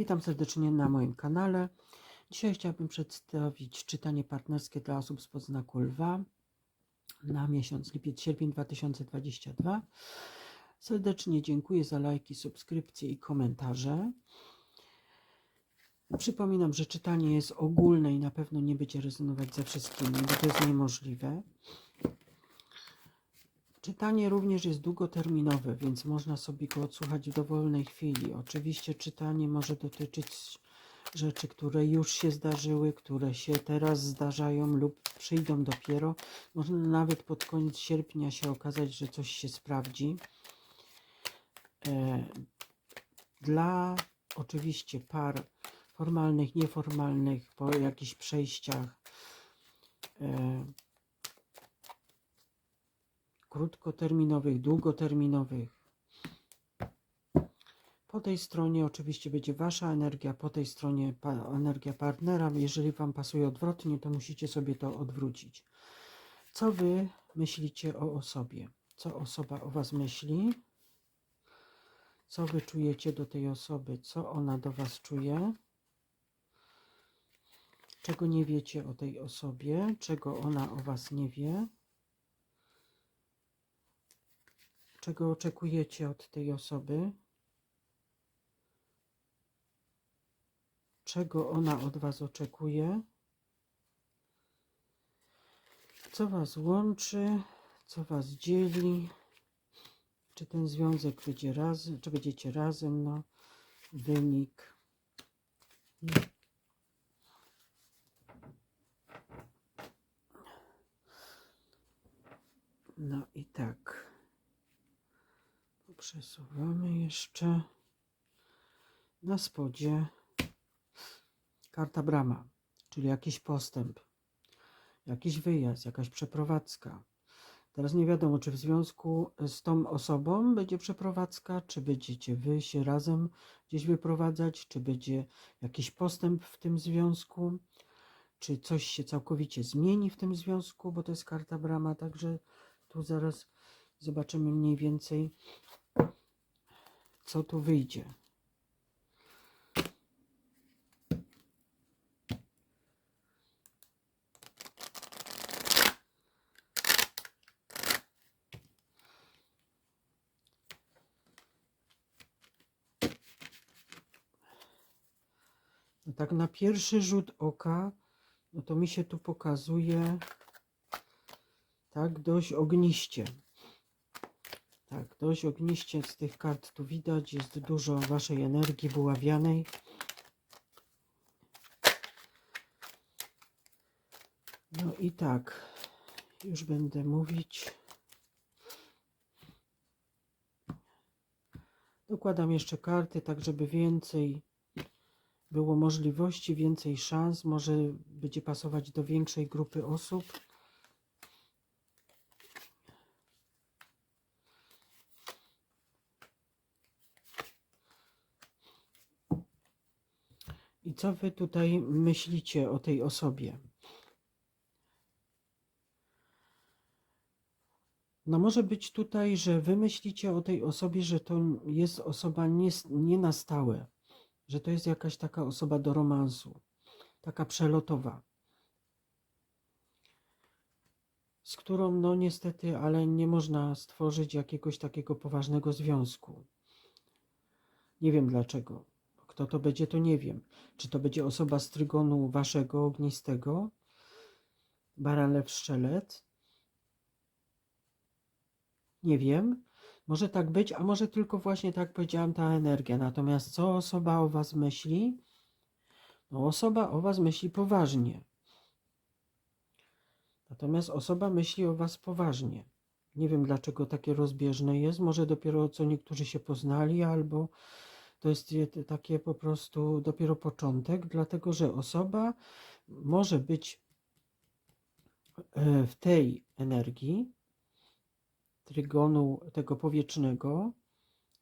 Witam serdecznie na moim kanale. Dzisiaj chciałabym przedstawić czytanie partnerskie dla osób z podznaku lwa na miesiąc lipiec-sierpień 2022. Serdecznie dziękuję za lajki, subskrypcje i komentarze. Przypominam, że czytanie jest ogólne i na pewno nie będzie rezonować ze wszystkimi, bo to jest niemożliwe. Czytanie również jest długoterminowe, więc można sobie go odsłuchać w dowolnej chwili. Oczywiście czytanie może dotyczyć rzeczy, które już się zdarzyły, które się teraz zdarzają lub przyjdą dopiero. Można nawet pod koniec sierpnia się okazać, że coś się sprawdzi. E, Dla oczywiście par formalnych, nieformalnych, po jakichś przejściach. Krótkoterminowych, długoterminowych. Po tej stronie oczywiście będzie Wasza energia, po tej stronie pa energia partnera. Jeżeli Wam pasuje odwrotnie, to musicie sobie to odwrócić. Co Wy myślicie o osobie? Co osoba o Was myśli? Co Wy czujecie do tej osoby? Co ona do Was czuje? Czego nie wiecie o tej osobie? Czego ona o Was nie wie? Czego oczekujecie od tej osoby? Czego ona od Was oczekuje? Co Was łączy? Co Was dzieli? Czy ten związek będzie razem? Czy będziecie razem? No, wynik. No i tak. Przesuwamy jeszcze na spodzie karta brama, czyli jakiś postęp, jakiś wyjazd, jakaś przeprowadzka. Teraz nie wiadomo, czy w związku z tą osobą będzie przeprowadzka, czy będziecie wy się razem gdzieś wyprowadzać, czy będzie jakiś postęp w tym związku, czy coś się całkowicie zmieni w tym związku, bo to jest karta brama, także tu zaraz zobaczymy mniej więcej, co tu wyjdzie. No tak na pierwszy rzut oka, no to mi się tu pokazuje tak dość ogniście. Tak, dość ogniście z tych kart tu widać. Jest dużo waszej energii wyławianej. No i tak, już będę mówić. Dokładam jeszcze karty, tak żeby więcej było możliwości, więcej szans. Może będzie pasować do większej grupy osób. I co wy tutaj myślicie o tej osobie? No może być tutaj, że wy myślicie o tej osobie, że to jest osoba nie, nie na stałe, że to jest jakaś taka osoba do romansu, taka przelotowa, z którą no niestety, ale nie można stworzyć jakiegoś takiego poważnego związku. Nie wiem dlaczego. Kto to będzie, to nie wiem. Czy to będzie osoba z trygonu waszego ognistego, baran lew szczelec? Nie wiem. Może tak być, a może tylko właśnie tak powiedziałam ta energia. Natomiast co osoba o was myśli? No osoba o was myśli poważnie. Natomiast osoba myśli o was poważnie. Nie wiem dlaczego takie rozbieżne jest. Może dopiero co niektórzy się poznali, albo to jest je- takie po prostu dopiero początek, dlatego że osoba może być e, w tej energii trygonu tego powietrznego,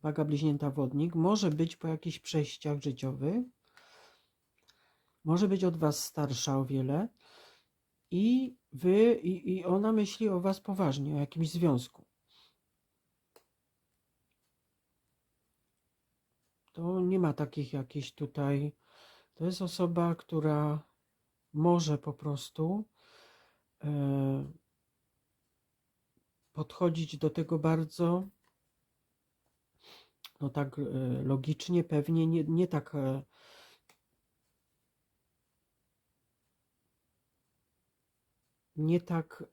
waga bliźnięta wodnik, może być po jakichś przejściach życiowych, może być od was starsza o wiele i wy, i, i ona myśli o was poważnie, o jakimś związku. To nie ma takich jakichś tutaj. To jest osoba, która może po prostu e, podchodzić do tego bardzo no tak e, logicznie, pewnie, nie, nie tak e, nie tak,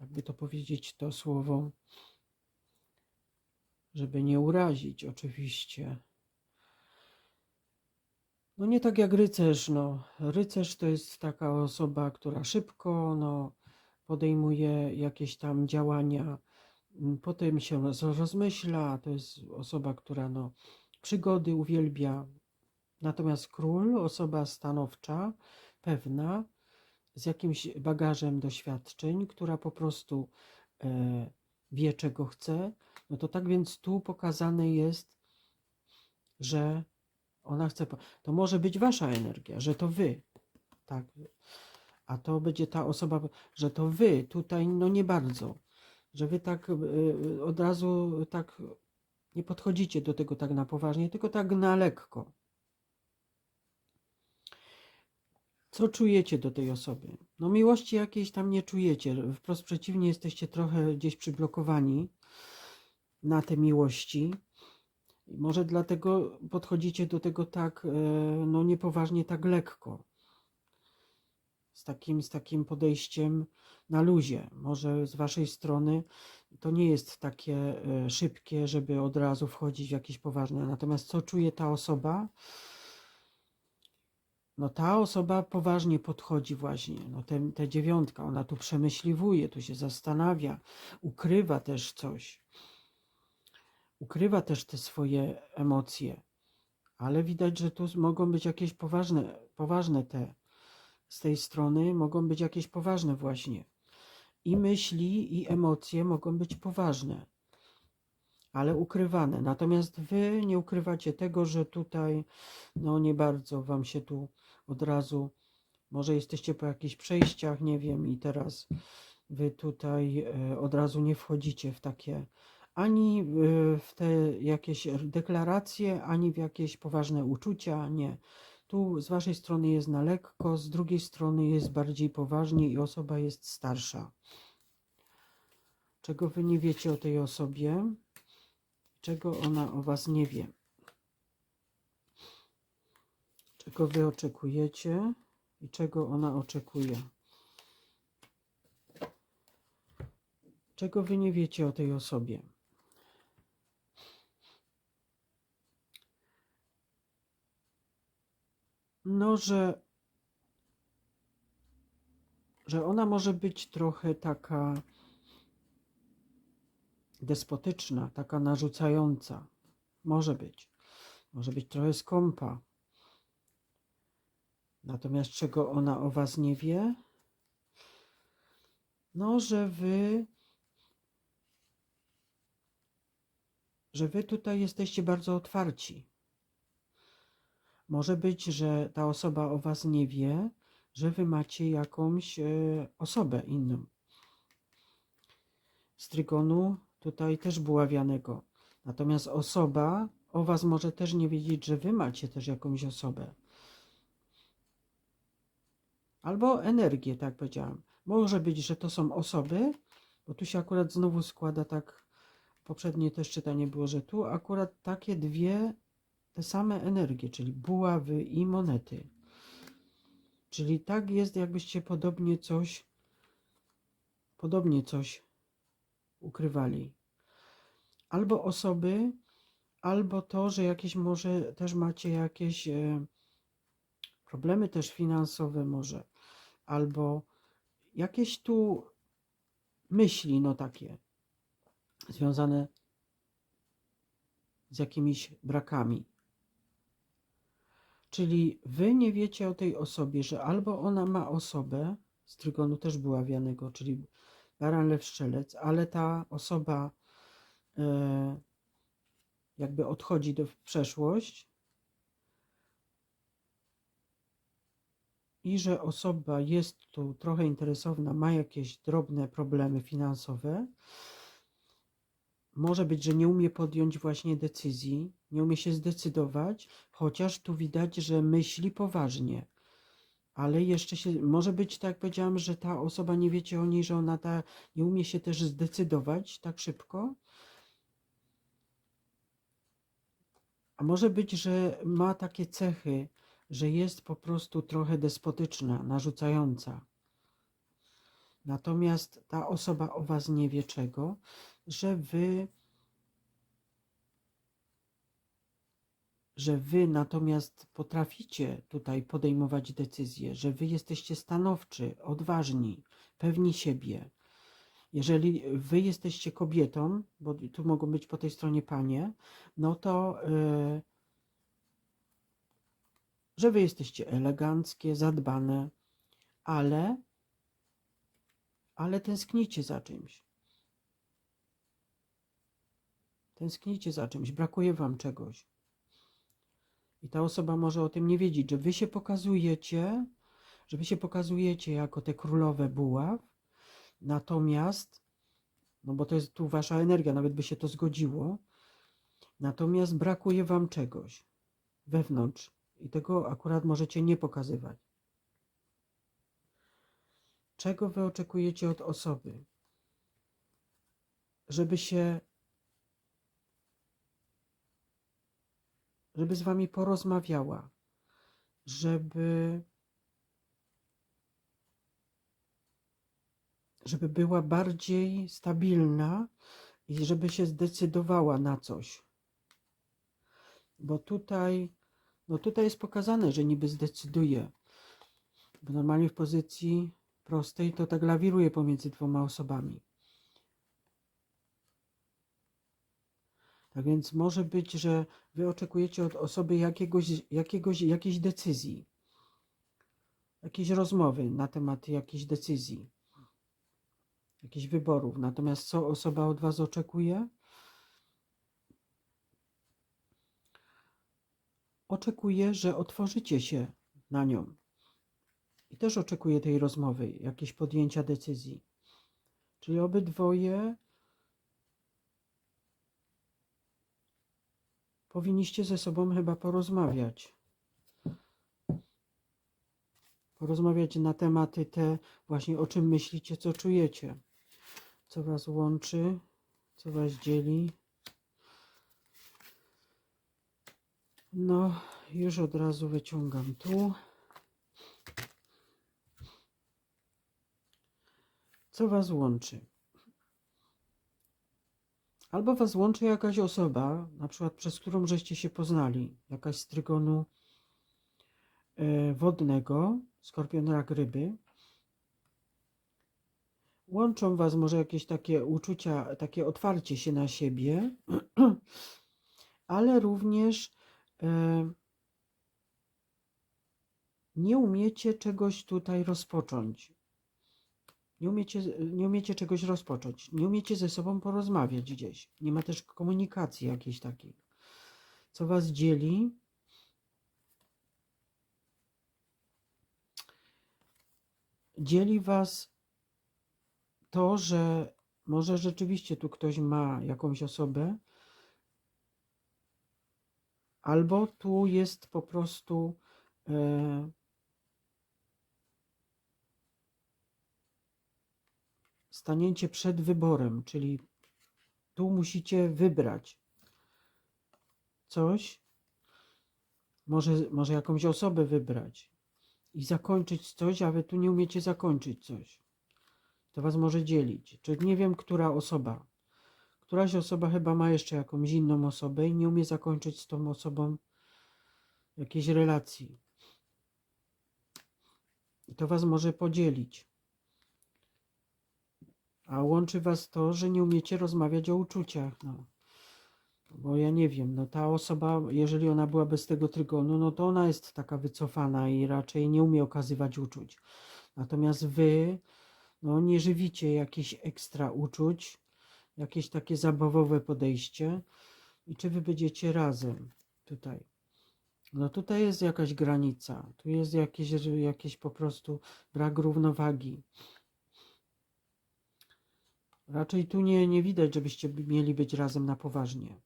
jakby to powiedzieć, to słowo, żeby nie urazić, oczywiście. No nie tak jak rycerz, no. Rycerz to jest taka osoba, która szybko, no, podejmuje jakieś tam działania, potem się roz- rozmyśla, to jest osoba, która, no, przygody uwielbia. Natomiast król, osoba stanowcza, pewna, z jakimś bagażem doświadczeń, która po prostu e, wie, czego chce, no to tak więc tu pokazane jest, że ona chce. To może być wasza energia, że to wy, tak. A to będzie ta osoba, że to wy tutaj, no nie bardzo, że wy tak e, od razu tak nie podchodzicie do tego tak na poważnie, tylko tak na lekko. Co czujecie do tej osoby? No miłości jakiejś tam nie czujecie. Wprost przeciwnie, jesteście trochę gdzieś przyblokowani na te miłości. Może dlatego podchodzicie do tego tak, e, no niepoważnie, tak lekko. Z takim, z takim podejściem na luzie. Może z waszej strony to nie jest takie e, szybkie, żeby od razu wchodzić w jakieś poważne. Natomiast co czuje ta osoba? No ta osoba poważnie podchodzi właśnie, no te, te dziewiątka, ona tu przemyśliwuje, tu się zastanawia, ukrywa też coś, ukrywa też te swoje emocje, ale widać, że tu mogą być jakieś poważne, poważne te, z tej strony mogą być jakieś poważne właśnie. I myśli, i emocje mogą być poważne, ale ukrywane. Natomiast wy nie ukrywacie tego, że tutaj, no nie bardzo wam się tu od razu, może jesteście po jakichś przejściach, nie wiem, i teraz wy tutaj e, od razu nie wchodzicie w takie, ani e, w te jakieś deklaracje, ani w jakieś poważne uczucia, nie. Tu z waszej strony jest na lekko, z drugiej strony jest bardziej poważnie i osoba jest starsza. Czego wy nie wiecie o tej osobie? Czego ona o was nie wie? Czego wy oczekujecie i czego ona oczekuje? Czego wy nie wiecie o tej osobie? Że, że ona może być trochę taka despotyczna, taka narzucająca. Może być. Może być trochę skąpa. Natomiast czego ona o was nie wie? No, że wy, że wy tutaj jesteście bardzo otwarci. Może być, że ta osoba o was nie wie, że wy macie jakąś e, osobę inną. Z trygonu tutaj też buławianego. Natomiast osoba o was może też nie wiedzieć, że wy macie też jakąś osobę. Albo energię, tak powiedziałam. Może być, że to są osoby, bo tu się akurat znowu składa tak, poprzednie też czytanie było, że tu akurat takie dwie, te same energie, czyli buławy i monety. Czyli tak jest, jakbyście podobnie coś, podobnie coś ukrywali. Albo osoby, albo to, że jakieś może też macie jakieś e, problemy też finansowe może, albo jakieś tu myśli, no takie, związane z jakimiś brakami. Czyli wy nie wiecie o tej osobie, że albo ona ma osobę, z trygonu też była wianego, czyli baran, lew, strzelec, ale ta osoba e, jakby odchodzi do, w przeszłość i że osoba jest tu trochę interesowna, ma jakieś drobne problemy finansowe, może być, że nie umie podjąć właśnie decyzji, nie umie się zdecydować, chociaż tu widać, że myśli poważnie. Ale jeszcze się, może być tak, jak powiedziałam, że ta osoba nie wiecie o niej, że ona ta, nie umie się też zdecydować tak szybko. A może być, że ma takie cechy, że jest po prostu trochę despotyczna, narzucająca. Natomiast ta osoba o was nie wie czego, że wy że wy natomiast potraficie tutaj podejmować decyzje, że wy jesteście stanowczy, odważni, pewni siebie. Jeżeli wy jesteście kobietą, bo tu mogą być po tej stronie panie, no to yy, że wy jesteście eleganckie, zadbane, ale ale tęsknicie za czymś. Tęsknicie za czymś, brakuje wam czegoś. I ta osoba może o tym nie wiedzieć, że wy się pokazujecie, że wy się pokazujecie jako te królowe buław, natomiast, no bo to jest tu wasza energia, nawet by się to zgodziło, natomiast brakuje wam czegoś wewnątrz i tego akurat możecie nie pokazywać. Czego wy oczekujecie od osoby? Żeby się żeby z wami porozmawiała, żeby, żeby była bardziej stabilna i żeby się zdecydowała na coś. Bo tutaj, no tutaj jest pokazane, że niby zdecyduje. Bo normalnie w pozycji prostej to tak lawiruje pomiędzy dwoma osobami. Tak więc może być, że wy oczekujecie od osoby jakiegoś, jakiegoś, jakiejś decyzji, jakiejś rozmowy na temat jakiejś decyzji, jakichś wyborów. Natomiast co osoba od was oczekuje? Oczekuje, że otworzycie się na nią. I też oczekuje tej rozmowy, jakieś podjęcia decyzji. Czyli obydwoje powinniście ze sobą chyba porozmawiać. Porozmawiać na tematy te, właśnie o czym myślicie, co czujecie, co was łączy, co was dzieli. No, już od razu wyciągam tu. Co was łączy? Albo was łączy jakaś osoba, na przykład przez którą żeście się poznali, jakaś z trygonu e, wodnego, skorpion, rak, ryby. Łączą was może jakieś takie uczucia, takie otwarcie się na siebie, ale również e, nie umiecie czegoś tutaj rozpocząć. Nie umiecie, nie umiecie czegoś rozpocząć, nie umiecie ze sobą porozmawiać gdzieś. Nie ma też komunikacji jakiejś takiej. Co was dzieli? Dzieli was to, że może rzeczywiście tu ktoś ma jakąś osobę, albo tu jest po prostu. E, staniecie przed wyborem, czyli tu musicie wybrać coś, może, może jakąś osobę wybrać i zakończyć coś, a wy tu nie umiecie zakończyć coś. To was może dzielić. Czy nie wiem, która osoba. Któraś osoba chyba ma jeszcze jakąś inną osobę i nie umie zakończyć z tą osobą jakiejś relacji. I to was może podzielić. A łączy was to, że nie umiecie rozmawiać o uczuciach. No. Bo ja nie wiem, no ta osoba, jeżeli ona była bez tego trygonu, no to ona jest taka wycofana i raczej nie umie okazywać uczuć. Natomiast wy, no nie żywicie jakichś ekstra uczuć, jakieś takie zabawowe podejście. I czy wy będziecie razem tutaj? No tutaj jest jakaś granica, tu jest jakieś, jakieś po prostu brak równowagi Raczej tu nie, nie widać, żebyście by- mieli być razem na poważnie.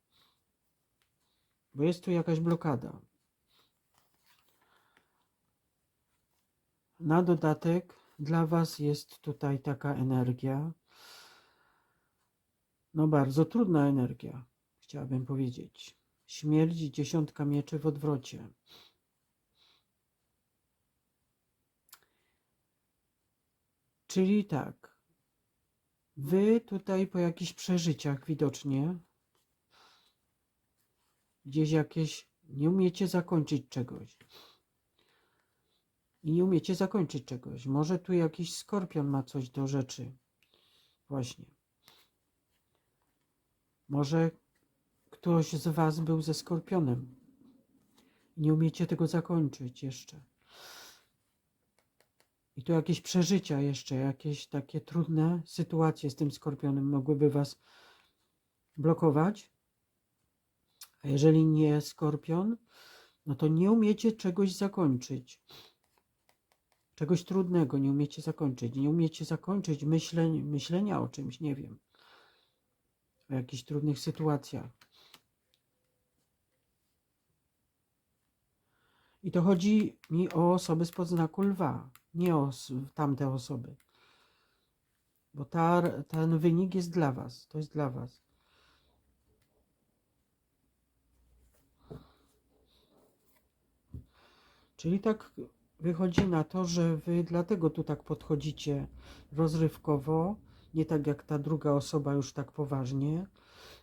Bo jest tu jakaś blokada. Na dodatek dla Was jest tutaj taka energia. No bardzo trudna energia, chciałabym powiedzieć. Śmierć dziesiątka mieczy w odwrocie. Czyli tak, wy tutaj po jakichś przeżyciach widocznie gdzieś jakieś nie umiecie zakończyć czegoś. I nie umiecie zakończyć czegoś. Może tu jakiś skorpion ma coś do rzeczy. Właśnie. Może ktoś z was był ze skorpionem. Nie umiecie tego zakończyć jeszcze. I tu jakieś przeżycia jeszcze, jakieś takie trudne sytuacje z tym skorpionem mogłyby was blokować. A jeżeli nie skorpion, no to nie umiecie czegoś zakończyć. Czegoś trudnego nie umiecie zakończyć. Nie umiecie zakończyć myśleń, myślenia o czymś, nie wiem. O jakichś trudnych sytuacjach. I to chodzi mi o osoby spod znaku lwa, nie o s- tamte osoby. Bo ta, ten wynik jest dla Was. To jest dla Was. Czyli tak wychodzi na to, że Wy dlatego tu tak podchodzicie rozrywkowo, nie tak jak ta druga osoba już tak poważnie,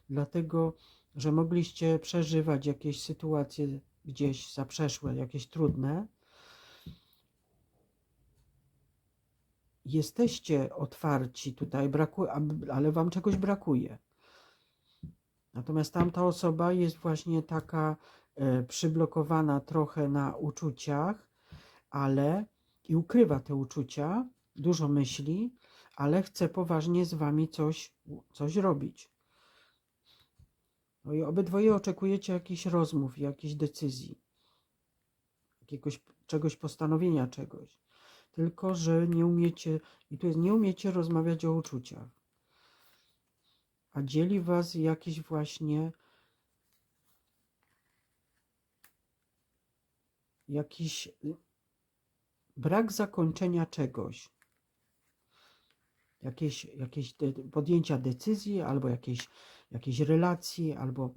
dlatego, że mogliście przeżywać jakieś sytuacje gdzieś zaprzeszłe, jakieś trudne. Jesteście otwarci tutaj, braku, ale Wam czegoś brakuje. Natomiast tamta osoba jest właśnie taka e, przyblokowana trochę na uczuciach, ale i ukrywa te uczucia, dużo myśli, ale chce poważnie z wami coś, coś robić. No i obydwoje oczekujecie jakichś rozmów, jakichś decyzji, jakiegoś czegoś, postanowienia czegoś. Tylko, że nie umiecie, i tu jest, nie umiecie rozmawiać o uczuciach. A dzieli was jakiś właśnie jakiś brak zakończenia czegoś. Jakieś, jakieś de, podjęcia decyzji, albo jakieś, jakieś relacji, albo.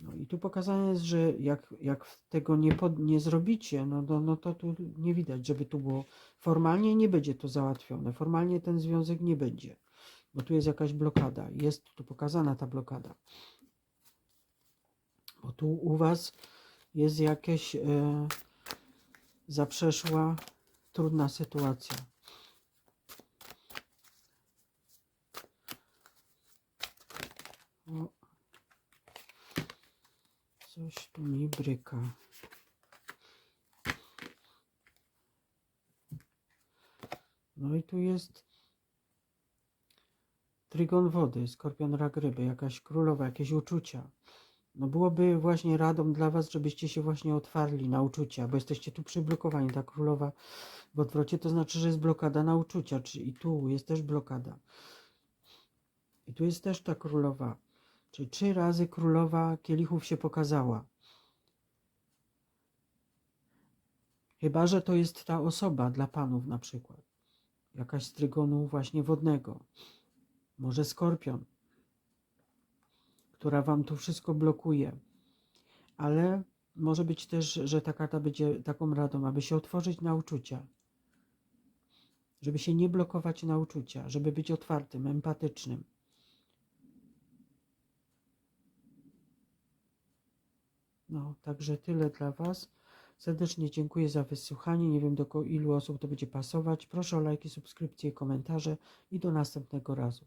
No i tu pokazane jest, że jak, jak tego nie, pod, nie zrobicie, no, no, no to tu nie widać, żeby tu było. Formalnie nie będzie to załatwione. Formalnie ten związek nie będzie, bo tu jest jakaś blokada. Jest tu pokazana ta blokada. Bo tu u Was jest jakaś e, zaprzeszła, trudna sytuacja. O, coś tu mi bryka. No i tu jest trygon wody, skorpion rak ryby, jakaś królowa, jakieś uczucia. No byłoby właśnie radą dla was, żebyście się właśnie otwarli na uczucia, bo jesteście tu przyblokowani. Ta królowa w odwrocie to znaczy, że jest blokada na uczucia, czy i tu jest też blokada. I tu jest też ta królowa. Czyli trzy razy królowa kielichów się pokazała. Chyba, że to jest ta osoba dla panów na przykład. Jakaś z trygonu właśnie wodnego. Może skorpion która wam tu wszystko blokuje. Ale może być też, że ta karta będzie taką radą, aby się otworzyć na uczucia. Żeby się nie blokować na uczucia, żeby być otwartym, empatycznym. No, także tyle dla Was. Serdecznie dziękuję za wysłuchanie. Nie wiem do ilu osób to będzie pasować. Proszę o lajki, subskrypcje, komentarze i do następnego razu.